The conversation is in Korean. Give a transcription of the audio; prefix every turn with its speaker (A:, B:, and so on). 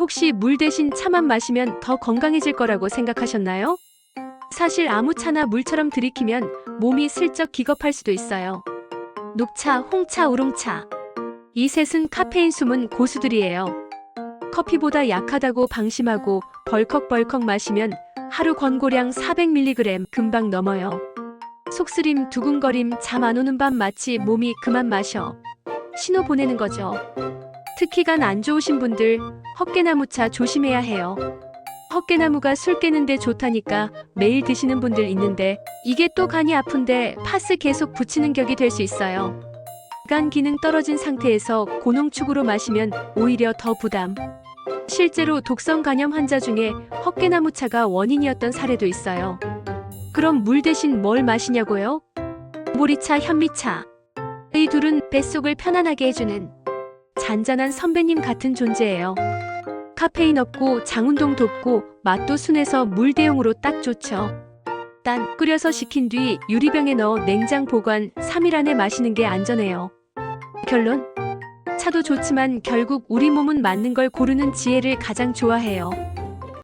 A: 혹시 물 대신 차만 마시면 더 건강해질 거라고 생각하셨나요? 사실 아무 차나 물처럼 들이키면 몸이 슬쩍 기겁할 수도 있어요. 녹차, 홍차, 우롱차. 이 셋은 카페인 숨은 고수들이에요. 커피보다 약하다고 방심하고 벌컥벌컥 마시면 하루 권고량 400mg 금방 넘어요. 속쓰림, 두근거림, 잠 안 오는 밤 마치 몸이 그만 마셔. 신호 보내는 거죠. 특히 간 안 좋으신 분들 헛개나무차 조심해야 해요. 헛개나무가 술 깨는데 좋다니까 매일 드시는 분들 있는데 이게 또 간이 아픈데 파스 계속 붙이는 격이 될 수 있어요. 간 기능 떨어진 상태에서 고농축으로 마시면 오히려 더 부담. 실제로 독성 간염 환자 중에 헛개나무차가 원인이었던 사례도 있어요. 그럼 물 대신 뭘 마시냐고요? 보리차, 현미차. 이 둘은 뱃속을 편안하게 해주는 잔잔한 선배님 같은 존재예요. 카페인 없고 장운동 돕고 맛도 순해서 물 대용으로 딱 좋죠. 단 끓여서 식힌 뒤 유리병에 넣어 냉장 보관 3일 안에 마시는 게 안전해요. 결론? 차도 좋지만 결국 우리 몸은 맞는 걸 고르는 지혜를 가장 좋아해요.